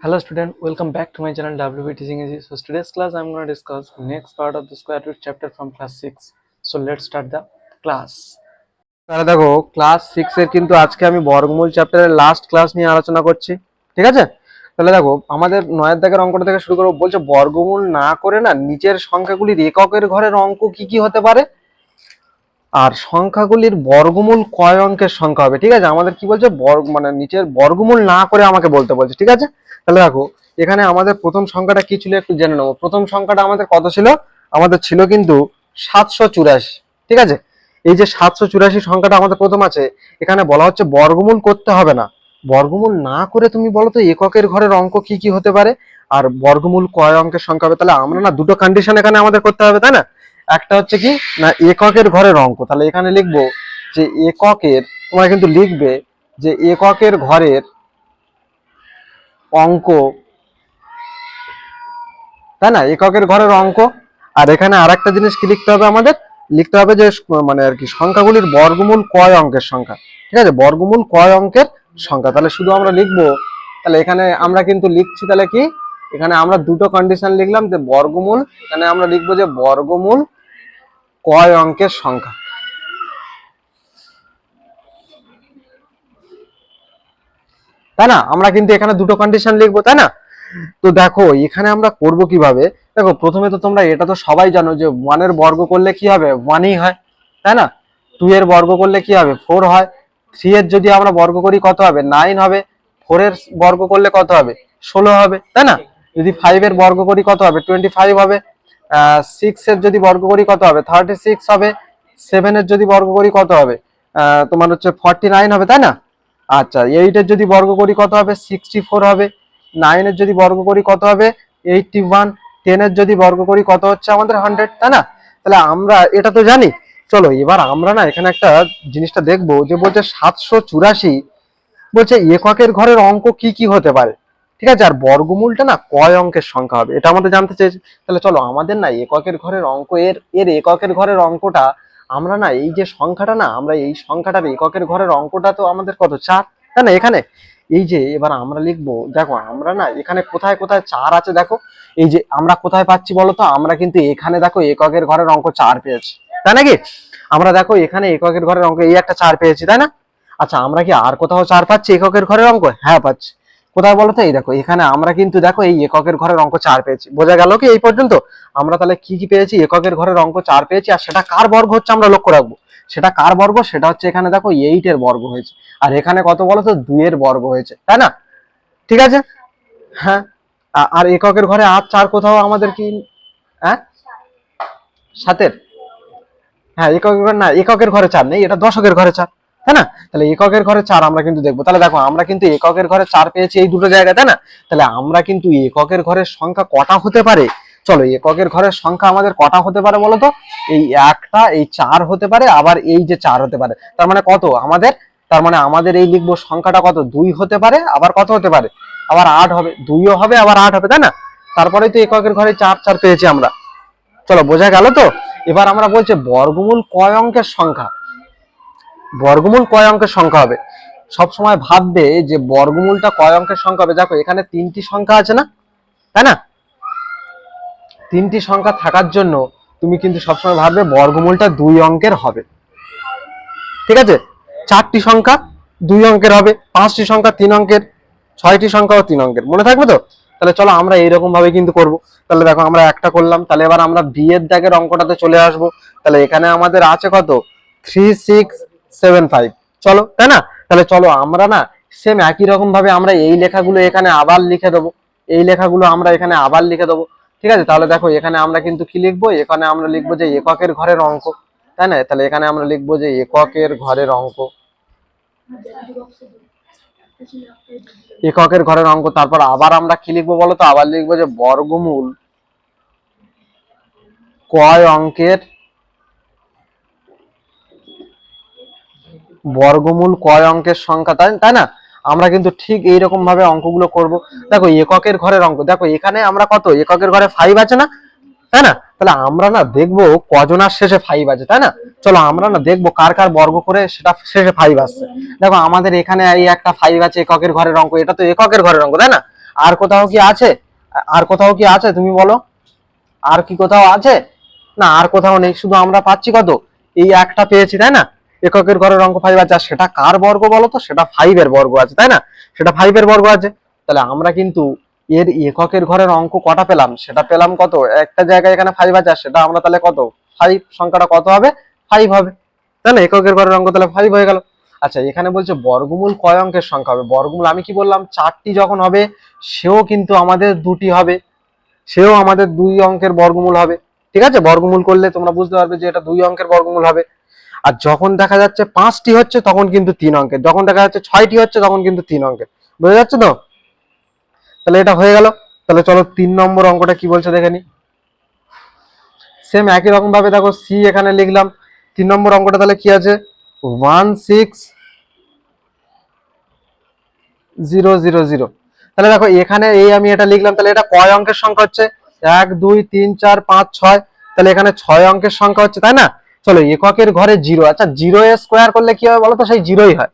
Hello student, welcome back to my channel WB Teaching Easy. So today's class I'm going to discuss next part of the square root chapter from class 6. So let's start the class. তাহলে দেখো class six এর কিন্তু আজকে আমি বর্গমূল চ্যাপ্টারের last class নিয়ে আলোচনা করছি ঠিক আছে তাহলে দেখো আমাদের নয়ের দাগের অঙ্কটা থেকে শুরু করব বলছে বর্গমূল না করে না নিচের সংখ্যাগুলির এককের ঘরের অঙ্ক কি কি হতে পারে আর সংখ্যাগুলির বর্গমূল কয় অঙ্কের সংখ্যা হবে ঠিক আছে আমাদের কি বলছে বর্গ মানে নিচের বর্গমূল না করে আমাকে বলতে বলছে ঠিক আছে তাহলে দেখো, এখানে আমাদের প্রথম সংখ্যাটা কি ছিল একটু জেনে নেব। প্রথম সংখ্যাটা আমাদের কত ছিল? আমাদের ছিল কিন্তু সাতশো চুরাশি, ঠিক আছে? এই যে সাতশো চুরাশি সংখ্যাটা আমাদের প্রথম আছে, এখানে বলা হচ্ছে বর্গমূল করতে হবে না। বর্গমূল না করে তুমি বলো তো এককের ঘরের অঙ্ক কি কি হতে পারে? আর বর্গমূল কয় অঙ্কের সংখ্যা হবে? তাহলে আমরা না দুটো কন্ডিশন এখানে আমাদের করতে হবে, তাই না? একটা হচ্ছে কি, না এককের ঘরের অঙ্ক। তাহলে এখানে লিখব যে এককের, তোমরা কিন্তু লিখবে যে এককের ঘরের অঙ্ক। তাই না? এককের ঘরের অঙ্ক। আর এখানে আরেকটা জিনিস কি লিখতে হবে আমাদের? লিখতে হবে যে মানে আর কি, সংখ্যাগুলির বর্গমূল কয় অঙ্কের সংখ্যা। ঠিক আছে? বর্গমূল কয় অঙ্কের সংখ্যা। তাহলে শুধু আমরা লিখব, তাহলে এখানে আমরা কিন্তু লিখছি, তাহলে কি? এখানে আমরা দুটো কন্ডিশন লিখলাম যে বর্গমূল, এখানে আমরা লিখব যে বর্গমূল কয় অঙ্কের সংখ্যা। তাই না? আমরা কিন্তু এখানে দুটো কন্ডিশন লিখব, তাই না? তো দেখো, এখানে আমরা করব কীভাবে? দেখো, প্রথমে তো তোমরা, এটা তো সবাই জানো যে ওয়ানের বর্গ করলে কি হবে? ওয়ানই হয়, তাই না? টু এর বর্গ করলে কি হবে? ফোর হয়। থ্রি এর যদি আমরা বর্গ করি, কত হবে? নাইন হবে। ফোর এর বর্গ করলে কত হবে? ষোলো হবে, তাই না? যদি ফাইভ এর বর্গ করি, কত হবে? টোয়েন্টি ফাইভ হবে সিক্স এর যদি বর্গ করি, কত হবে? থার্টি সিক্স হবে। সেভেন এর যদি বর্গ করি, কত হবে? তোমার হচ্ছে ফর্টি নাইন হবে, তাই না? আচ্ছা এইটের যদি বর্গ করি কত হবে? সিক্সটি ফোর হবে নাইনের যদি বর্গ করি কত হবে? এইটটি ওয়ান টেনের যদি বর্গ করি কত হচ্ছে? আমাদের হান্ড্রেড তাই না? তাহলে আমরা এটা তো জানি। চলো, এবার আমরা না এখানে একটা জিনিসটা দেখব যে বলছে সাতশো চুরাশি। বলছে এককের ঘরের অঙ্ক কি কি হতে পারে? ঠিক আছে? আর বর্গমূলটা না কয় অঙ্কের সংখ্যা হবে? এটা আমাদের জানতে চেয়েছে। তাহলে চলো, আমাদের না এককের ঘরের অঙ্ক এর এর এককের ঘরের অঙ্কটা আমরা না, এই যে সংখ্যাটা না, আমরা এই সংখ্যাটার এককের ঘরের অঙ্কটা তো আমাদের কত, চার? তাই না? এখানে এই যে এবার আমরা লিখব, দেখো আমরা না, এখানে কোথায় কোথায় চার আছে দেখো? এই যে আমরা কোথায় পাচ্ছি বলো তো? আমরা কিন্তু এখানে দেখো এককের ঘরের অঙ্ক চার পেয়েছি। তাই নাকি? আমরা দেখো এখানে এককের ঘরের অঙ্ক, এই একটা চার পেয়েছি, তাই না? আচ্ছা আমরা কি আর কোথাও চার পাচ্ছি এককের ঘরের অঙ্ক? হ্যাঁ পাচ্ছি। কোথায় বলো তো? এই দেখো, এখানে আমরা কিন্তু দেখো এই এককের ঘরের অঙ্ক চার পেয়েছি। বোঝা গেল কি এই পর্যন্ত? আমরা তাহলে কি কি পেয়েছি? এককের ঘরের অঙ্ক চার পেয়েছি, আর সেটা কার বর্গ হচ্ছে আমরা লক্ষ্য রাখব। সেটা কার বর্গ? সেটা হচ্ছে এখানে দেখো এইট এর বর্গ হয়েছে। আর এখানে কত বলো তো? দুই এর বর্গ হয়েছে, তাই না? ঠিক আছে? হ্যাঁ। আর এককের ঘরে আর চার কোথাও আমাদের কি? হ্যাঁ সাতের? হ্যাঁ এককের ঘরে না, এককের ঘরে চার নেই, এটা দশকের ঘরে চার। তাই না? তাহলে এককের ঘরে চার আমরা কিন্তু দেখব। তাহলে দেখো, আমরা কিন্তু এককের ঘরে চার পেয়েছি এই দুটো জায়গায়, তাই না? তাহলে আমরা কিন্তু এককের ঘরের সংখ্যা কটা হতে পারে? চলো, এককের ঘরের সংখ্যা আমাদের কটা হতে পারে বলো তো? এই একটা, এই চার হতে পারে, আবার এই যে চার হতে পারে। তার মানে কত? আমাদের, তার মানে আমাদের এই লিখব সংখ্যাটা কত? দুই হতে পারে, আবার কত হতে পারে? আবার আট হবে, দুইও হবে, আবার আট হবে, তাই না? তারপরে তো এককের ঘরে চার চার পেয়েছি আমরা। চলো, বোঝা গেল তো? এবার আমরা বলছি বর্গমূল কয় অঙ্কের সংখ্যা? বর্গমূল কয় অঙ্কের সংখ্যা হবে? সব সময় ভাববে যে বর্গমূলটা কয় অঙ্কের সংখ্যা হবে? দেখো, এখানে তিনটি সংখ্যা আছে না? তাই না? তিনটি সংখ্যা থাকার জন্য তুমি কিন্তু সবসময় ভাববে বর্গমূলটা দুই অঙ্কের হবে। ঠিক আছে? চারটি সংখ্যা দুই অঙ্কের হবে, পাঁচটি সংখ্যা তিন অঙ্কের, ছয়টি সংখ্যাও তিন অঙ্কের। মনে থাকবে তো? তাহলে চলো আমরা এইরকম ভাবে কিন্তু করব। তাহলে দেখো, আমরা একটা করলাম, তাহলে এবার আমরা বিয়ের দাগের অঙ্কটাতে চলে আসব। তাহলে এখানে আমাদের আছে কত? থ্রি সিক্স সেভেন ফাইভ চলো, তাই না? তাহলে চলো আমরা না সেম একই রকম ভাবে আমরা এই লেখাগুলো এখানে আবার লিখে দেবো। এই লেখাগুলো আমরা এখানে আবার লিখে দেবো। ঠিক আছে? তাহলে দেখো, এখানে আমরা কিন্তু কি লিখব? এখানে আমরা লিখব যে এককের ঘরের অঙ্ক। তাই না? তাহলে এখানে আমরা লিখব যে এককের ঘরের অঙ্ক। এককের ঘরের অঙ্ক, তারপর আবার আমরা কি লিখব বলো তো? আবার লিখব যে বর্গমূল কয় অঙ্কের বর্গমূল কয় অঙ্কের সংখ্যা, তাই তাই না? আমরা কিন্তু ঠিক এইরকম ভাবে অঙ্কগুলো করব। দেখো, এককের ঘরের অঙ্ক, দেখো, এখানে আমরা কত? এককের ঘরে ফাইভ আছে না? তাই না? তাহলে আমরা না দেখব কজনার শেষে ফাইভ আছে, তাই না? চলো, আমরা না দেখব কার কার বর্গ করে সেটা শেষে ফাইভ আসছে। দেখো, আমাদের এখানে এই একটা ফাইভ আছে এককের ঘরের অঙ্ক, এটা তো এককের ঘরের অঙ্ক, তাই না? আর কোথাও কি আছে? আর কোথাও কি আছে, তুমি বলো? আর কি কোথাও আছে? না, আর কোথাও নেই, শুধু আমরা পাচ্ছি কত? এই একটা পেয়েছি, তাই না? এককের ঘরের অঙ্ক ফাইভ আছে, আর সেটা কার বর্গ বলো তো? সেটা ফাইভের বর্গ আছে, তাই না? সেটা ফাইভের বর্গ আছে। তাহলে আমরা কিন্তু এর এককের ঘরের অঙ্ক কটা পেলাম? সেটা পেলাম কত? একটা জায়গায় এখানে ফাইভ আছে সেটা আমরা তাহলে কত? ফাইভ সংখ্যাটা কত হবে? ফাইভ হবে। তাই না এককের ঘরের অঙ্ক তাহলে ফাইভ হয়ে গেল। আচ্ছা এখানে বলছে বর্গমূল কয় অঙ্কের সংখ্যা হবে? বর্গমূল আমি কি বললাম? চারটি যখন হবে, সেও কিন্তু আমাদের দুটি হবে। সেও আমাদের দুই অঙ্কের বর্গমূল হবে। ঠিক আছে? বর্গমূল করলে তোমরা বুঝতে পারবে যে এটা দুই অঙ্কের বর্গমূল হবে। আর যখন দেখা যাচ্ছে পাঁচটি হচ্ছে, তখন কিন্তু তিন অঙ্কের। যখন দেখা যাচ্ছে ছয়টি হচ্ছে, তখন কিন্তু তিন অঙ্কের। বোঝা যাচ্ছে তো? তাহলে এটা হয়ে গেল। তাহলে চলো তিন নম্বর অঙ্কটা কি বলছে দেখে নি। সেম একই রকম ভাবে দেখো সি এখানে লিখলাম। তিন নম্বর অঙ্কটা তাহলে কি আছে? One six zero zero zero তাহলে দেখো, এখানে এই আমি এটা লিখলাম, তাহলে এটা কয় অঙ্কের সংখ্যা হচ্ছে? এক, দুই, তিন, চার, পাঁচ, ছয়। তাহলে এখানে ছয় অঙ্কের সংখ্যা হচ্ছে, তাই না? চলো, এককের ঘরে জিরো আচ্ছা জিরো স্কোয়ার করলে কি হবে বলো তো সেই জিরোই হয়।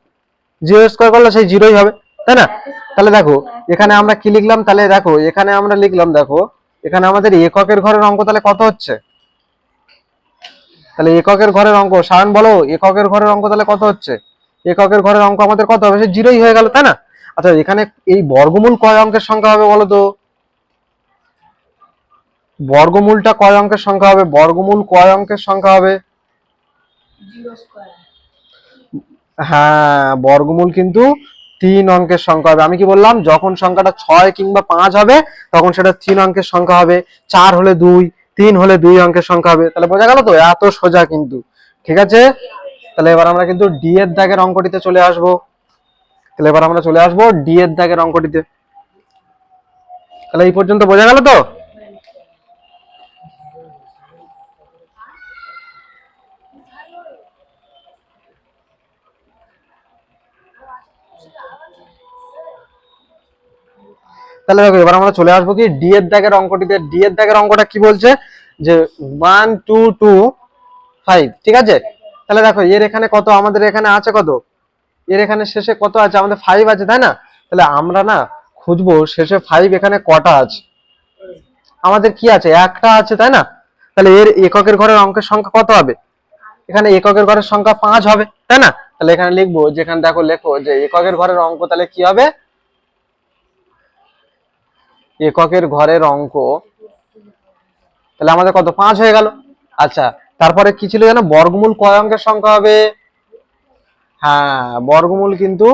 জিরো স্কোয়ার করলে সেই জিরোই হবে, তাই না? তাহলে দেখো, এখানে আমরা কি লিখলাম? তাহলে দেখো, এখানে আমরা লিখলাম, দেখো, এখানে আমাদের এককের ঘরের অঙ্ক তাহলে কত হচ্ছে? তাহলে এককের ঘরের অঙ্ক, সায়ন বলো, এককের ঘরের অঙ্ক তাহলে কত হচ্ছে? এককের ঘরের অঙ্ক আমাদের কত হবে? সে জিরোই হয়ে গেল, তাই না? আচ্ছা এখানে এই বর্গমূল কয় অঙ্কের সংখ্যা হবে বলো তো বর্গমূলটা কয় অঙ্কের সংখ্যা হবে? বর্গমূল কয় অঙ্কের সংখ্যা হবে? হ্যাঁ বর্গমূল কিন্তু তিন অঙ্কের সংখ্যা হবে। আমি কি বললাম, যখন সংখ্যাটা ছয় কিংবা পাঁচ হবে, তখন সেটা তিন অঙ্কের সংখ্যা হবে। চার হলে দুই, তিন হলে দুই অঙ্কের সংখ্যা হবে। তাহলে বোঝা গেল তো? এত সোজা কিন্তু। ঠিক আছে? তাহলে এবার আমরা কিন্তু ডি এর দাগের অঙ্কটিতে চলে আসব। তাহলে এবার আমরা চলে আসব ডি এর দাগের অঙ্কটিতে। তাহলে এই পর্যন্ত বোঝা গেল তো? তাহলে দেখো, এবার আমরা চলে আসব কি? ডি এর দাগের অঙ্কটিতে। ডি এর দাগের অঙ্কটা কি বলছে? যে ওয়ান টু টু ফাইভ ঠিক আছে? তাহলে দেখো, এর এখানে কত? আমাদের এখানে আছে কত? এর এখানে শেষে কত আছে? আমাদের ফাইভ আছে, তাই না? তাহলে আমরা না খুঁজবো, শেষে ফাইভ এখানে কটা আছে? আমাদের কি আছে? একটা আছে, তাই না? তাহলে এর এককের ঘরের অঙ্কের সংখ্যা কত হবে? এখানে এককের ঘরের সংখ্যা পাঁচ হবে, তাই না? তাহলে এখানে লিখব, যেখানে দেখো লেখো যে এককের ঘরের অঙ্ক তাহলে কি হবে? এককের ঘরের অঙ্ক। তাহলে আমাদের কত? পাঁচ হয়ে গেল। আচ্ছা তারপরে কি ছিল জানো বর্গমূল কয় অঙ্কের সংখ্যা হবে? হ্যাঁ বর্গমূল কিন্তু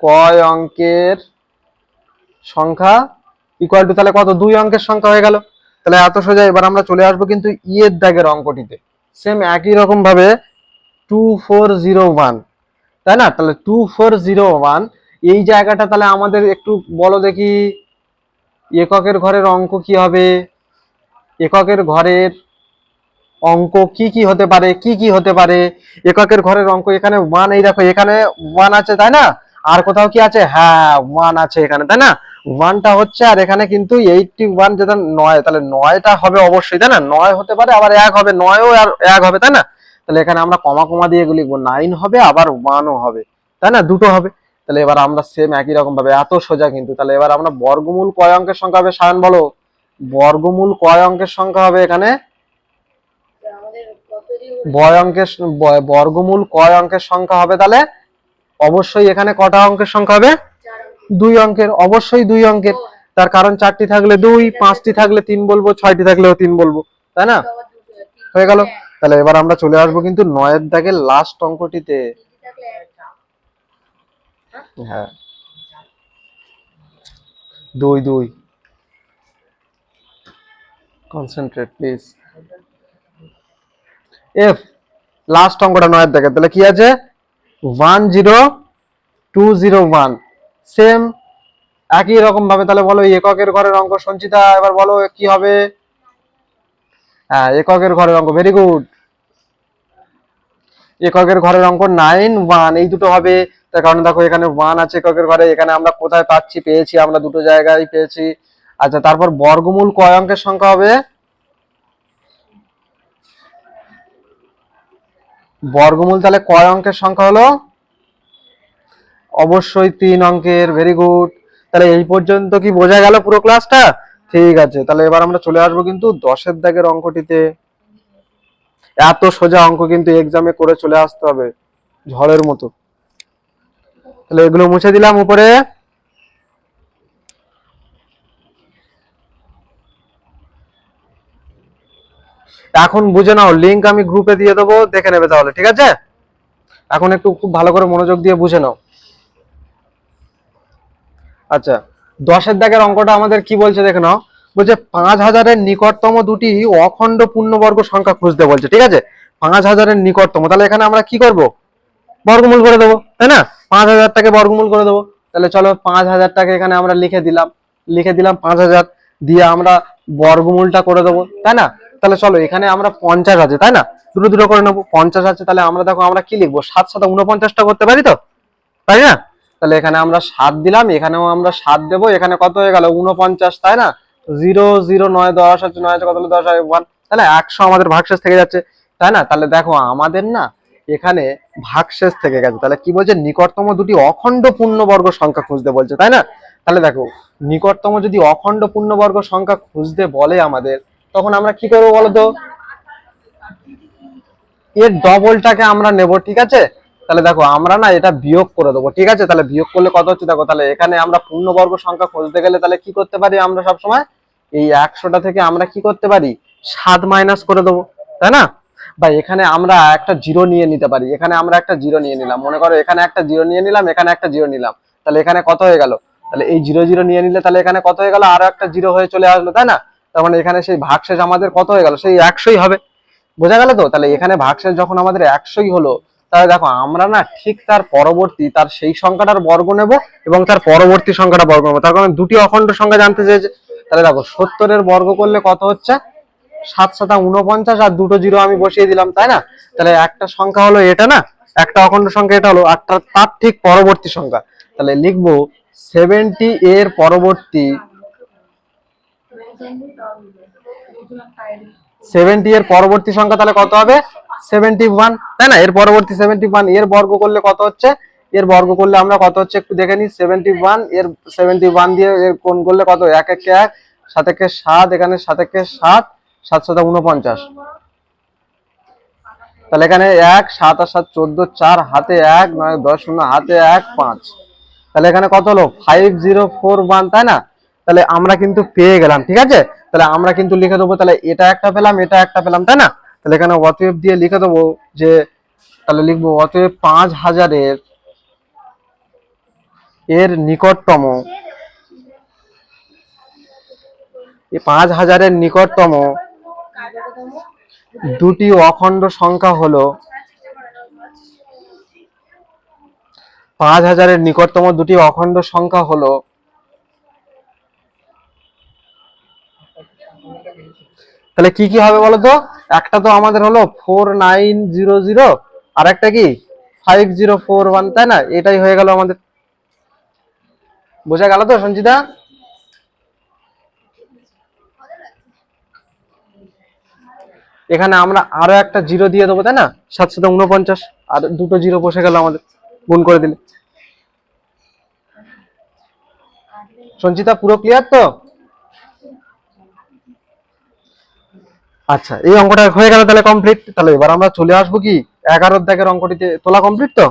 কয় অঙ্কের সংখ্যা? ইকুয়াল টু তাহলে কত? দুই অঙ্কের সংখ্যা হয়ে গেল। তাহলে এত সোজা, এবার আমরা চলে আসব কিন্তু ইয়ের দাগের অঙ্কটিতে। সেম একই রকম ভাবে টু ফোর জিরো ওয়ান তাই না? তাহলে টু ফোর জিরো ওয়ান এই জায়গাটা তাহলে আমাদের একটু বলো দেখি। এককের ঘরের অঙ্ক কি হবে? এককের ঘরের অঙ্ক কি কি হতে পারে? কি কি হতে পারে? এককের ঘরের অঙ্ক এখানে ওয়ান এই দেখো, এখানে ওয়ান আছে, তাই না? আর কোথাও কি আছে? হ্যাঁ ওয়ান আছে এখানে, তাই না? ওয়ানটা হচ্ছে, আর এখানে কিন্তু এইটটি ওয়ান যেটা নয়, তাহলে নয়টা হবে অবশ্যই, তাই না? নয় হতে পারে, আবার এক হবে, নয়ও আর এক হবে, তাই না? তাহলে এখানে আমরা কমা কমা দিয়ে এগুলি নাইন হবে, আবার ওয়ানও হবে, তাই না? দুটো হবে। তাহলে এবার আমরা সেম একই রকম ভাবে, এত সোজা কিন্তু। তাহলে এবার আমরা বর্গমূল কয় অঙ্কের সংখ্যা হবে সায়ন বলো? বর্গমূল কয় অঙ্কের সংখ্যা হবে এখানে? বয় অঙ্কের বর্গমূল কয় অঙ্কের সংখ্যা হবে তাহলে? অবশ্যই এখানে কটা অঙ্কের সংখ্যা হবে? দুই অঙ্কের, অবশ্যই দুই অঙ্কের। তার কারণ চারটি থাকলে দুই, পাঁচটি থাকলে তিন বলব, ছয়টি থাকলেও তিন বলব। তাই না? হয়ে গেল। তাহলে এবার আমরা চলে আসব কিন্তু নয়ের দাগের লাস্ট অঙ্কটিতে। হ্যাঁ। দুই দুই। কনসেন্ট্রেট প্লিজ এফ লাস্ট অঙ্কটা নয়ের দাগে তাহলে কি আছে? One zero two zero one same একই রকম ভাবে তাহলে বলো এককের ঘরের অঙ্ক, সঞ্চিতা, এবার বলো কি হবে? হ্যাঁ এককের ঘরের অঙ্ক ভেরি গুড এককের ঘরের অঙ্ক নাইন ওয়ান এই দুটো হবে। তার কারণ দেখো, এখানে ওয়ান আছে এককের ঘরে, এখানে আমরা কোথায় পাচ্ছি পেয়েছি, আমরা দুটো জায়গায় পেয়েছি। আচ্ছা তারপর বর্গমূল কয় অঙ্কের সংখ্যা হবে? বর্গমূল তাহলে কয় অঙ্কের সংখ্যা হলো? অবশ্যই তিন অঙ্কের ভেরি গুড তাহলে এই পর্যন্ত কি বোঝা গেল পুরো ক্লাসটা ঠিক আছে, তাহলে এবার আমরা চলে আসব কিন্তু দশের দাগের অঙ্কটিতে। এত সোজা অঙ্ক কিন্তু এক্সামে করে চলে আসতে হবে, ঝড়ের মতো। তাহলে এগুলো মুছে দিলাম উপরে। এখন বুঝে নাও লিঙ্ক আমি গ্রুপে দিয়ে দেবো, দেখে নেবে তাহলে, ঠিক আছে? এখন একটু খুব ভালো করে মনোযোগ দিয়ে বুঝে নাও। আচ্ছা দশের দাগের অঙ্কটা আমাদের কি বলছে দেখে নাও। বলছে, পাঁচ হাজারের নিকটতম দুটি অখণ্ড পূর্ণবর্গ সংখ্যা খুঁজতে বলছে, ঠিক আছে? পাঁচ হাজারের নিকটতম, তাহলে এখানে আমরা কি করব? বর্গমূল করে দেবো, তাই না? পাঁচ হাজারটাকে বর্গমূল করে দেবো। তাহলে চলো পাঁচ হাজার টাকা এখানে আমরা লিখে দিলাম। লিখে দিলাম পাঁচ হাজার, দিয়ে আমরা বর্গমূলটা করে দেবো, তাই না? তাহলে চলো এখানে আমরা পঞ্চাশ আছে, তাই না? দুটো দুটো করে নেব, পঞ্চাশ আছে, তাহলে আমরা দেখো আমরা কি লিখব? সাত সাথে উনপঞ্চাশটা করতে পারি তো? পারি না? তাহলে এখানে আমরা সাত দিলাম, এখানেও আমরা সাত দেবো, এখানে কত হয়ে গেল? উনপঞ্চাশ তাই না? জিরো জিরো, নয়, দশ আছে, নয় আছে, কত দশ হয় ওয়ান তাই না একশো আমাদের ভাগশেষ থেকে যাচ্ছে, তাই না? তাহলে দেখো আমাদের না এখানে ভাগশেষ থেকে গেছে। তাহলে কি বলছে? নিকটতম দুটি অখণ্ড পূর্ণবর্গ সংখ্যা খুঁজতে বলছে, তাই না? তাহলে দেখো, নিকটতম যদি অখণ্ড পূর্ণবর্গ সংখ্যা খুঁজতে বলে আমাদের, তখন আমরা কি করব বলতো এর ডবলটাকে আমরা নেব, ঠিক আছে? তাহলে দেখো, আমরা না এটা বিয়োগ করে দেবো, ঠিক আছে? তাহলে বিয়োগ করলে কত হচ্ছে? দেখো, তাহলে এখানে আমরা পূর্ণবর্গ সংখ্যা খুঁজতে গেলে তাহলে কি করতে পারি আমরা সবসময়? এই একশোটা থেকে আমরা কি করতে পারি? সাত মাইনাস করে দেবো, তাই না? বা এখানে আমরা একটা জিরো নিয়ে নিতে পারি, এখানে আমরা একটা জিরো নিয়ে নিলাম। মনে করো এখানে একটা জিরো নিয়ে নিলাম, এখানে একটা জিরো নিলাম। তাহলে এখানে কত হয়ে গেল? তাহলে এই জিরো জিরো নিয়ে নিলে তাহলে এখানে কত হয়ে গেল? আরও একটা জিরো হয়ে চলে আসলো, তাই না? তার মানে এখানে সেই ভাগশেষ আমাদের কত হয়ে গেল? সেই একশোই হবে। বোঝা গেল তো? তাহলে এখানে ভাগশেষ যখন আমাদের একশোই হলো, তাহলে দেখো আমরা না ঠিক তার পরবর্তী, তার সেই সংখ্যাটার বর্গ নেব এবং তার পরবর্তী সংখ্যাটা বর্গ নেব। তার কারণে দুটি অখণ্ড সংখ্যা জানতে চেয়েছে। তাহলে দেখো সত্তরের বর্গ করলে কত হচ্ছে? সাত সাতা উনপঞ্চাশ আর দুটো জিরো আমি বসিয়ে দিলাম, তাই না? তাহলে একটা সংখ্যা হলো এটা না? একটা অখণ্ড সংখ্যা এটা হলো আর তার- ঠিক পরবর্তী সংখ্যা। তাহলে লিখব সেভেন্টি এর পরবর্তী সেভেন্টি এর পরবর্তী সংখ্যা তাহলে কত হবে? সেভেন্টি ওয়ান তাই না? এর পরবর্তী সেভেন্টি ওয়ানের বর্গ করলে কত হচ্ছে? এর বর্গ করলে আমরা কত হচ্ছে? একটু দেখে নিই সেভেন্টি ওয়ানের সেভেন্টি ওয়ান দিয়ে এর কোন করলে কত? এক এক এক একে সাত, এখানে সাত একে সাত সাত সাত উনপঞ্চাশ। তাহলে এখানে এক, সাত আর সাত, চোদ্দ, চার, হাতে এক, নয়, দশ, শূন্য, হাতে এক, পাঁচ। তাহলে এখানে কত হলো? ফাইভ জিরো ফোর ওয়ান তাই না? তাহলে আমরা কিন্তু পেয়ে গেলাম, ঠিক আছে? তাহলে আমরা কিন্তু লিখে দেবো, তাহলে এটা একটা পেলাম, এটা একটা পেলাম, তাই না? তাহলে এখানে অতএব দিয়ে লিখে দেবো যে, তাহলে লিখব অতএব পাঁচ হাজারের এর নিকটতম পাঁচ হাজারের নিকটতম দুটি অখণ্ড সংখ্যা হলো পাঁচ হাজারের নিকটতম দুটি অখণ্ড সংখ্যা হলো তাহলে কি কি হবে বলো তো? একটা তো আমাদের হলো ফোর নাইন জিরো জিরো আর একটা কি? ফাইভ জিরো ফোর ওয়ান তাই না? এটাই হয়ে গেল আমাদের। বোঝা গেল তো সঞ্চিতা এখানে আমরা আরও একটা জিরো দিয়ে দেবো, তাই না? সাতশত উনপঞ্চাশ। আর দুটো জিরো বসে গেল আমাদের। গুণ করে দিলে। সঞ্চিতা, পুরো ক্লিয়ার তো? আচ্ছা এই অঙ্কটা হয়ে গেল তাহলে কমপ্লিট তাহলে এবার আমরা চলে আসব কি? এগারোর দাগের অঙ্কটিতে। তোলা কমপ্লিট তো?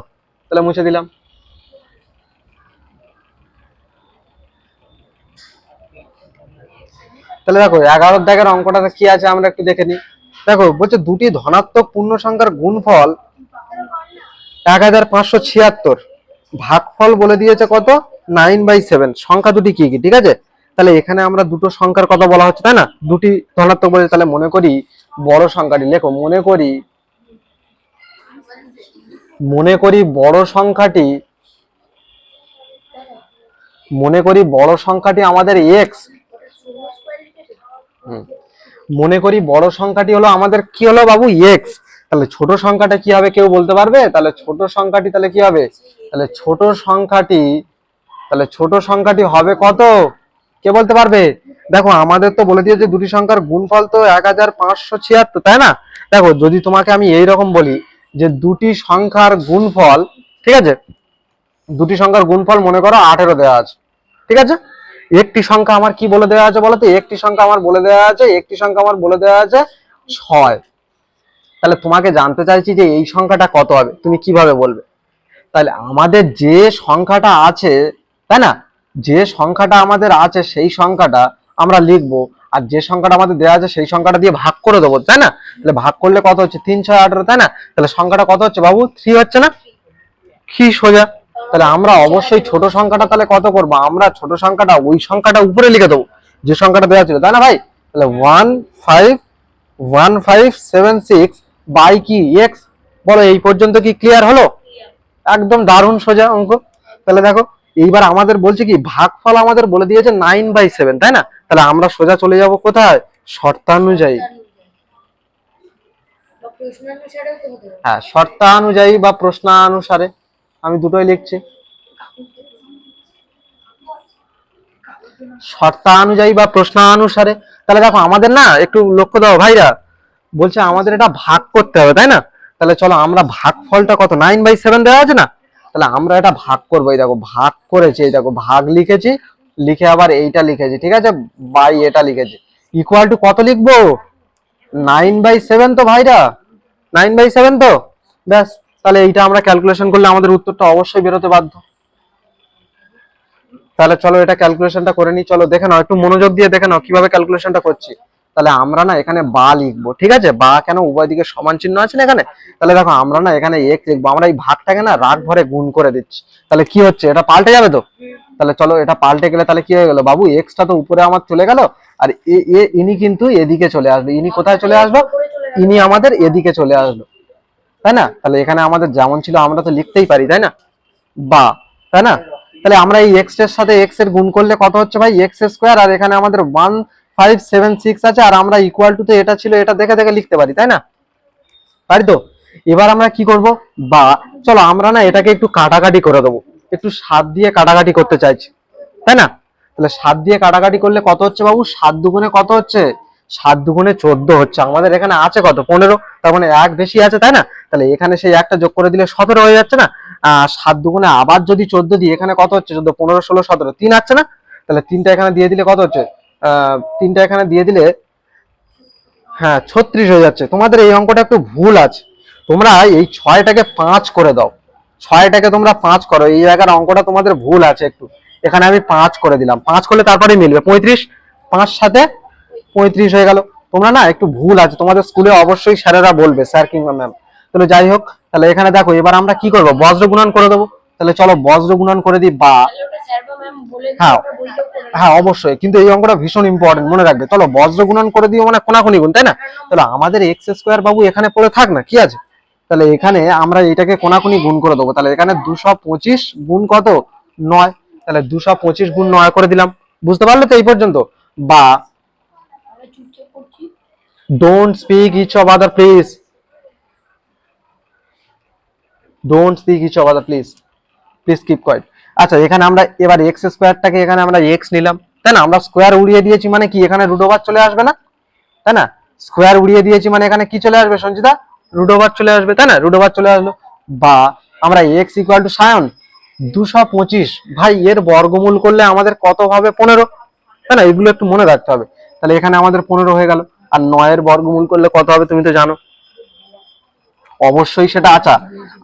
তাহলে মুছে দিলাম। তাহলে দেখো এগারোর দাগের অঙ্কটাতে কি আছে আমরা একটু দেখে নিই। দেখো, বলছে দুটি ধনাত্মক পূর্ণ সংখ্যার গুণফল এক হাজার পাঁচশো ছিয়াত্তর। ভাগফল বলে দিয়েছে কত? Nine by seven. সংখ্যা দুটি কি কি, ঠিক আছে? তাহলে এখানে আমরা দুটো সংখ্যার কথা বলা হচ্ছে, তাই না? দুটি ধনাত্মক বলে তাহলে মনে করি বড় সংখ্যাটি। লেখো, মনে করি মনে করি বড় সংখ্যাটি, মনে করি বড় সংখ্যাটি আমাদের এক্স মনে করি বড় সংখ্যাটি হলো আমাদের কি হলো বাবু? এক্স তাহলে ছোট সংখ্যাটা কি হবে কেউ বলতে পারবে? তাহলে ছোট সংখ্যাটি তাহলে কি হবে? তাহলে ছোট সংখ্যাটি, তাহলে ছোট সংখ্যাটি হবে কত? কে বলতে পারবে? দেখো, আমাদের তো বলে দিয়েছে দুটি সংখ্যার গুণফল তো এক হাজার পাঁচশো ছিয়াত্তর, তাই না? দেখো, যদি তোমাকে আমি এই রকম বলি যে দুটি সংখ্যার গুণফল, ঠিক আছে? দুটি সংখ্যার গুণফল মনে করো আঠেরো দেওয়া আছে, ঠিক আছে? একটি সংখ্যা আমার কি বলে দেওয়া আছে বলতো? একটি সংখ্যা আমার বলে দেওয়া আছে, একটি সংখ্যা আমার বলে দেওয়া আছে ছয়। তাহলে তোমাকে জানতে চাইছি যে এই সংখ্যাটা কত হবে? তুমি কীভাবে বলবে? তাহলে আমাদের যে সংখ্যাটা আছে, তাই না? যে সংখ্যাটা আমাদের আছে, সেই সংখ্যাটা আমরা লিখব আর যে সংখ্যাটা আমাদের দেওয়া আছে, সেই সংখ্যাটা দিয়ে ভাগ করে দেবো, তাই না? তাহলে ভাগ করলে কত হচ্ছে? তিন, ছয়, আঠারো, তাই না? তাহলে সংখ্যাটা কত হচ্ছে বাবু? থ্রি হচ্ছে না? কি সোজা তাহলে আমরা অবশ্যই ছোট সংখ্যাটা তাহলে কত করব? আমরা ছোট সংখ্যাটা ওই সংখ্যাটা উপরে লিখে দেবো। যে সংখ্যাটা দেওয়া ছিল তাই না ভাই? তাহলে one five one five seven six by কি? এক্স বলো এই পর্যন্ত কি ক্লিয়ার হলো? একদম দারুণ সোজা অঙ্ক। তাহলে দেখো এইবার আমাদের বলছে কি ভাগফল আমাদের বলে দিয়েছে নাইন বাই সেভেন তাই না? তাহলে আমরা সোজা চলে যাব কোথায়? শর্তানুযায়ী। হ্যাঁ শর্তানুযায়ী বা প্রশ্নানুসারে। আমি দুটোই লিখছি। শর্তানুযায়ী বা প্রশ্নানুসারে, তাহলে দেখো আমাদের না, একটু লক্ষ্য দাও ভাইরা। বলছে আমাদের এটা ভাগ করতে হবে, তাই না? তাহলে চলো আমরা ভাগ ফলটা কত? নাইন বাই সেভেন দেওয়া আছে না? তাহলে আমরা এটা ভাগ করব, এই দেখো, ভাগ করেছি, এই দেখো, ভাগ লিখেছি, লিখে আবার এইটা লিখেছি, ঠিক আছে? বাই এটা লিখেছি। ইকুয়াল টু কত লিখব? নাইন বাই সেভেন তো ভাইরা। নাইন বাই সেভেন তো? ব্যাস। তাহলে এইটা আমরা ক্যালকুলেশন করলে আমাদের উত্তরটা অবশ্যই বেরোতে বাধ্য। তাহলে চলো এটা ক্যালকুলেশনটা করে নিই চলো দেখে নাও একটু মনোযোগ দিয়ে দেখে নাও কীভাবে ক্যালকুলেশনটা করছি। তাহলে আমরা না এখানে বা লিখব ঠিক আছে? বা কেন উভয় দিকে সমান চিহ্ন আছে না এখানে? তাহলে দেখো আমরা না এখানে এক লিখব আমরা এই ভাগটাকে না রাগ ভরে গুণ করে দিচ্ছি। তাহলে কি হচ্ছে? এটা পাল্টে যাবে তো? তাহলে চলো এটা পাল্টে গেলে তাহলে কি হয়ে গেল? বাবু এক্সটা তো উপরে আমার চলে গেল আর এ ইনি কিন্তু এদিকে চলে আসবে। ইনি কোথায় চলে আসলো গেল। ইনি আমাদের এদিকে চলে আসলো। তাই না? তাহলে এখানে আমাদের যেমন ছিল, আমরা তো লিখতেই পারি, তাই না? বা, তাই না? তাহলে আমরা এই এক্সের সাথে এক্সের গুণ করলে কত হচ্ছে ভাই? এক্স স্কোয়ার আর এখানে আমাদের ওয়ান ফাইভ সেভেন সিক্স আছে, আর আমরা ইকুয়াল টু তো এটা ছিল, এটা দেখে দেখে লিখতে পারি, তাই না? পারি তো? এবার আমরা কি করব? বা, চলো আমরা না এটাকে একটু কাটাকাটি করে দেবো। একটু সাত দিয়ে কাটাকাটি করতে চাইছি, তাই না? তাহলে সাত দিয়ে কাটাকাটি করলে কত হচ্ছে বাবু? সাত দুগুণে কত হচ্ছে? সাত দুগুণে চোদ্দ হচ্ছে। আমাদের এখানে আছে কত? পনেরো। তার মানে এক বেশি আছে, তাই না? তাহলে এখানে সেই একটা যোগ করে দিলে সতেরো হয়ে যাচ্ছে না? সাত দুগুণে আবার যদি চোদ্দ দিই, এখানে কত হচ্ছে? চোদ্দ, পনেরো, ষোলো, সতেরো। তিন আসছে না? তাহলে তিনটা এখানে দিয়ে দিলে কত হচ্ছে? তিনটা এখানে দিয়ে দিলে হ্যাঁ ছত্রিশ হয়ে যাচ্ছে। তোমাদের এই অঙ্কটা একটু ভুল আছে। তোমরা এই ছয়টাকে পাঁচ করে দাও। ছয়টাকে তোমরা পাঁচ করো। এই জায়গার অঙ্কটা তোমাদের ভুল আছে একটু। এখানে আমি পাঁচ করে দিলাম। পাঁচ করলে তারপরে মিলবে। পঁয়ত্রিশ, পাঁচ সাথে পঁয়ত্রিশ হয়ে গেল। তোমরা না একটু ভুল আছে তোমাদের স্কুলে অবশ্যই স্যারেরা বলবে স্যার কিংবা ম্যাম তাহলে যাই হোক তাহলে এখানে দেখো এবার আমরা কি করব? বজ্র গুণন করে দেবো। তাহলে চলো বজ্র গুণন করে দিই বা হ্যাঁ। হ্যাঁ অবশ্যই। কিন্তু এই অঙ্কটা ভীষণ ইম্পর্টেন্ট মনে রাখবে। চলো বজ্র গুণন করে দিও মানে কোনাকুনি গুণ তাই না? তাহলে আমাদের এক্স স্কোয়ার বাবু এখানে পড়ে থাক না কি আছে? তাহলে এখানে আমরা এটাকে কোনাকুনি গুণ করে দেবো। তাহলে এখানে দুশো পঁচিশ গুণ কত? নয়। তাহলে দুশো পঁচিশ গুণ নয় করে দিলাম। বুঝতে পারলে তো এই পর্যন্ত? বা don't speak each of other please don't speak each of other please please keep quiet আচ্ছা এখানে আমরা এবার এক্স স্কোয়ারটাকে এখানে আমরা এক্স নিলাম। তাই না? আমরা স্কোয়ার উড়িয়ে দিয়েছি মানে কি? এখানে রুট ওভার চলে আসবে না? তাই না? স্কোয়ার উড়িয়ে দিয়েছি মানে এখানে কি চলে আসবে সঞ্চিতা রুট ওভার চলে আসবে, তাই না? রুট ওভার চলে আসলো। বা আমরা এক্স ইকুয়াল টু সায়ন, দুশো পঁচিশ। ভাই, এর বর্গমূল করলে আমাদের কত হবে? পনেরো। তাই না? এগুলো একটু মনে রাখতে হবে। তাহলে এখানে আমাদের পনেরো হয়ে গেল। আর নয়ের বর্গমূল করলে কত হবে তুমি তো জানো। অবশ্যই সেটা আচ্ছা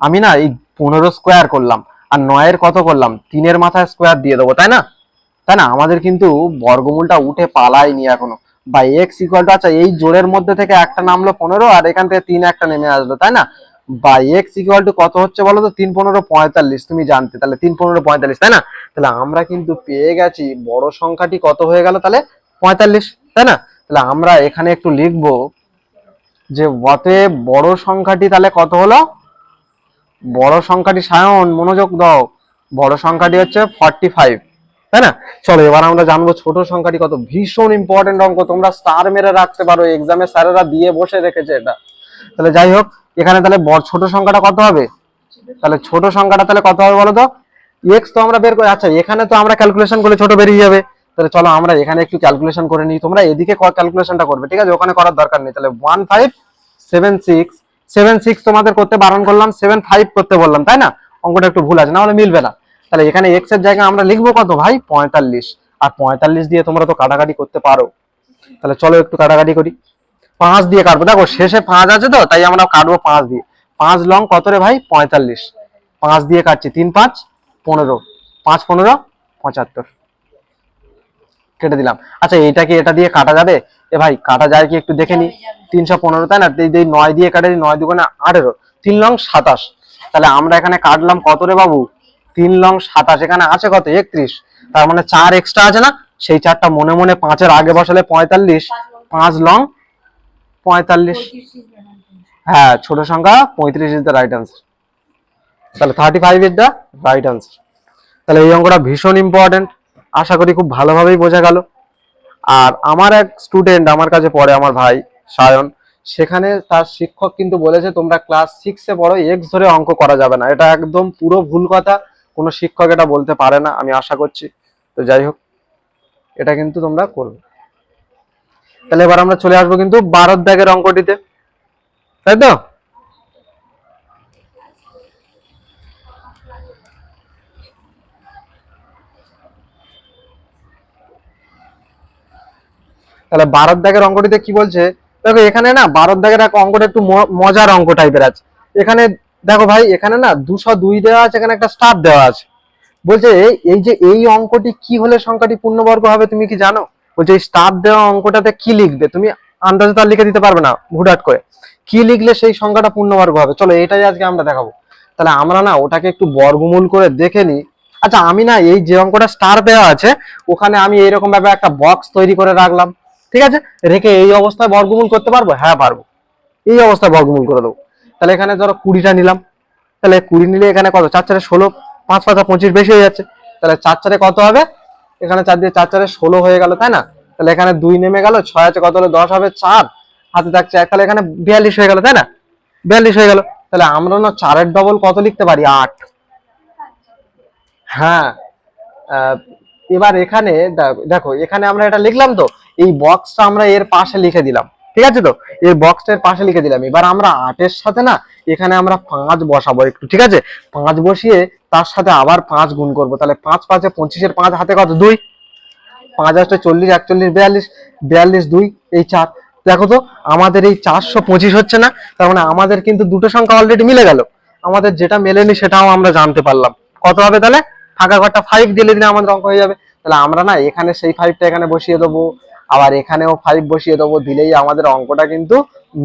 আমি না এই পনেরো স্কোয়ার করলাম, আর নয়ের কত করলাম? তিনের মাথায় স্কোয়ার দিয়ে দেবো, তাই না? তাই না? আমাদের কিন্তু বর্গমূলটা উঠে পালায়নি এখনও। বা এক্স ইকুয়াল টু আচ্ছা এই জোরের মধ্যে থেকে একটা নামলো পনেরো, আর এখান থেকে তিন একটা নেমে আসলো, তাই না? বা এক্স ইকুয়াল টু কত হচ্ছে বলো তো? তিন পনেরো পঁয়তাল্লিশ, তুমি জানতে, তাহলে তিন পনেরো পঁয়তাল্লিশ, তাই না? তাহলে আমরা কিন্তু পেয়ে গেছি, বড় সংখ্যাটি কত হয়ে গেল তাহলে? পঁয়তাল্লিশ, তাই না? তাহলে আমরা এখানে একটু লিখব যে অতএব বড় সংখ্যাটি তাহলে কত হলো? বড় সংখ্যাটি সায়ন, মনোযোগ দাও। বড় সংখ্যাটি হচ্ছে ফর্টি ফাইভ তাই না? চলো, এবার আমরা জানব ছোট সংখ্যাটি কত। ভীষণ ইম্পর্টেন্ট অঙ্ক, তোমরা স্টার মেরে রাখতে পারো। এক্সামে স্যারেরা দিয়ে বসে রেখেছে এটা। তাহলে যাই হোক, এখানে তাহলে ছোট সংখ্যাটা কত হবে? তাহলে ছোট সংখ্যাটা তাহলে কত হবে বলো তো? এক্স তো আমরা বের করে আচ্ছা এখানে তো আমরা ক্যালকুলেশন করলে ছোট বেরিয়ে যাবে। তাহলে চলো আমরা এখানে একটু ক্যালকুলেশন করে নিই। তোমরা এদিকে ক্যালকুলেশনটা করবে, ঠিক আছে? ওখানে করার দরকার নেই। তাহলে one five seven six seven six তোমাদের করতে বারণ করলাম সেভেন ফাইভ করতে বললাম, তাই না? অঙ্কটা একটু ভুল আছে না হলে মিলবে না। তাহলে এখানে এক্সের জায়গায় আমরা লিখব কত ভাই? পঁয়তাল্লিশ। আর পঁয়তাল্লিশ দিয়ে তোমরা তো কাটাকাটি করতে পারো। তাহলে চলো একটু কাটাকাটি করি। পাঁচ দিয়ে কাটবো। দেখো, শেষে পাঁচ আছে তো, তাই আমরা কাটবো পাঁচ দিয়ে। পাঁচ লং কত রে ভাই? পঁয়তাল্লিশ। পাঁচ দিয়ে কাটছি, তিন পাঁচ, পনেরো। পাঁচ, পনেরো, পঁচাত্তর। কেটে দিলাম। আচ্ছা এইটা কি এটা দিয়ে কাটা যাবে? এ ভাই কাটা যায় কি একটু দেখে নি? তিনশো পনেরো তাই না? এই নয় দিয়ে কাটে নয় দুগুণে আঠেরো। তিন লং সাতাশ। তাহলে আমরা এখানে কাটলাম কত রে বাবু? তিন লং সাতাশ। এখানে আছে কত? একত্রিশ। তার মানে চার এক্সট্রা আছে না? সেই চারটা মনে মনে পাঁচের আগে বসালে পঁয়তাল্লিশ। পাঁচ লং পঁয়তাল্লিশ। হ্যাঁ ছোট সংখ্যা পঁয়ত্রিশ ইজ দ্য রাইট আনসার তাহলে thirty five is the right answer তাহলে এই অঙ্কটা ভীষণ ইম্পর্টেন্ট আশা করি খুব ভালোভাবেই বোঝা গেল। আর আমার এক স্টুডেন্ট আমার কাছে পড়ে আমার ভাই, সায়ন। সেখানে তার শিক্ষক কিন্তু বলেছে, তোমরা ক্লাস সিক্সে পড়ো এক্স ধরে অঙ্ক করা যাবে না। এটা একদম পুরো ভুল কথা, কোনো শিক্ষক এটা বলতে পারে না, আমি আশা করছি। তো যাই হোক, এটা কিন্তু তোমরা করবে। তাহলে এবার আমরা চলে আসব কিন্তু বারোর দাগের অঙ্কটিতে। তাই তো? তাহলে বারোর দাগের অঙ্কটিতে কি বলছে? দেখো, এখানে না বারোর দাগের এক অঙ্কটা একটু মজার অঙ্ক টাইপের আছে। এখানে দেখো ভাই, এখানে না দুশো দুই দেওয়া আছে, এখানে একটা স্টার দেওয়া আছে। বলছে, এই যে এই অঙ্কটি কি হলে সংখ্যাটি পূর্ণবর্গ হবে তুমি কি জানো? বলছে, এই স্টার দেওয়া অঙ্কটাতে কি লিখবে? তুমি আন্দাজে তার লিখে দিতে পারবে না, হুটহাট করে। কি লিখলে সেই সংখ্যাটা পূর্ণবর্গ হবে? চলো, এটাই আজকে আমরা দেখাবো। তাহলে আমরা না ওটাকে একটু বর্গমূল করে দেখে নিই। আচ্ছা আমি না এই যে অঙ্কটা স্টার দেওয়া আছে, ওখানে আমি এইরকম ভাবে একটা বক্স তৈরি করে রাখলাম। ঠিক আছে? রেখে এই অবস্থায় বর্গমূল করতে পারব? হ্যাঁ পারব। এই অবস্থায় বর্গমূল করে দেবো। তাহলে এখানে ধরো কুড়িটা নিলাম। তাহলে কুড়ি নিলে এখানে কত? চার চারে ষোলো, পাঁচ পাঁচা পঁচিশ বেশি হয়ে যাচ্ছে। তাহলে চার চারে কত হবে? এখানে চার দিয়ে চার চারে ষোলো হয়ে গেল, তাই না? তাহলে এখানে দুই নেমে গেল, ছয় আছে কত হলে? দশ হবে চার। হাতে থাকছে এক, তাহলে এখানে বিয়াল্লিশ হয়ে গেল, তাই না? বিয়াল্লিশ হয়ে গেল। তাহলে আমরা না চারের ডবল কত লিখতে পারি? আট। হ্যাঁ। এবার এখানে দেখো, এখানে আমরা এটা লিখলাম তো। এই বক্সটা আমরা এর পাশে লিখে দিলাম, ঠিক আছে তো? এই বক্সটার পাশে লিখে দিলাম। এবার আমরা আটের সাথে না, এখানে আমরা পাঁচ বসাবো একটু, ঠিক আছে? পাঁচ বসিয়ে তার সাথে আবার পাঁচ গুণ করব। তাহলে পাঁচ পাঁচে পঁচিশের পাঁচ হাতে কত? দুই। পাঁচ আটটা চল্লিশ, একচল্লিশ, বিয়াল্লিশ। বিয়াল্লিশ, দুই, এই চার। দেখো তো, আমাদের এই চারশো পঁচিশ হচ্ছে না, তার মানে আমাদের কিন্তু দুটো সংখ্যা অলরেডি মিলে গেল। আমাদের যেটা মেলেনি সেটাও আমরা জানতে পারলাম। কত হবে তাহলে? ফাঁকা ঘরটা ফাইভ দিলে দিলে আমাদের অঙ্ক হয়ে যাবে। তাহলে আমরা না এখানে সেই ফাইভটা এখানে বসিয়ে দেবো। আবার এখানেও ফাইভ বসিয়ে দেবো, দিলেই আমাদের অঙ্কটা কিন্তু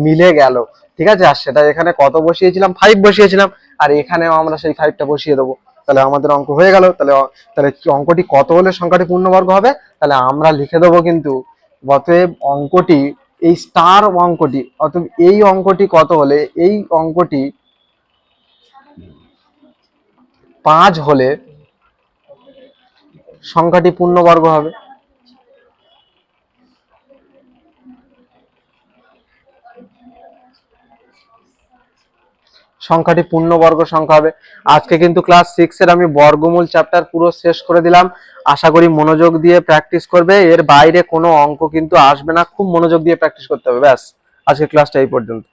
মিলে গেল। ঠিক আছে? আর সেটা এখানে কত বসিয়েছিলাম? ফাইভ বসিয়েছিলাম। আর এখানেও আমরা সেই ফাইভটা বসিয়ে দেবো। তাহলে আমাদের অঙ্ক হয়ে গেল। তাহলে তাহলে অঙ্কটি কত হলে সংখ্যাটি পূর্ণবর্গ হবে? তাহলে আমরা লিখে দেবো কিন্তু, অতএব অঙ্কটি, এই স্টার অঙ্কটি, অতএব এই অঙ্কটি কত হলে, এই অঙ্কটি পাঁচ হলে সংখ্যাটি পূর্ণবর্গ হবে। সংখ্যাটি পূর্ণবর্গ সংখ্যা হবে। আজকে কিন্তু ক্লাস সিক্সের আমি বর্গমূল চ্যাপ্টার পুরো শেষ করে দিলাম। আশা করি মনোযোগ দিয়ে প্র্যাকটিস করবে। এর বাইরে কোনো অঙ্ক কিন্তু আসবে না। খুব মনোযোগ দিয়ে প্র্যাকটিস করতে হবে, ব্যাস। আজকে ক্লাসটা এই পর্যন্ত।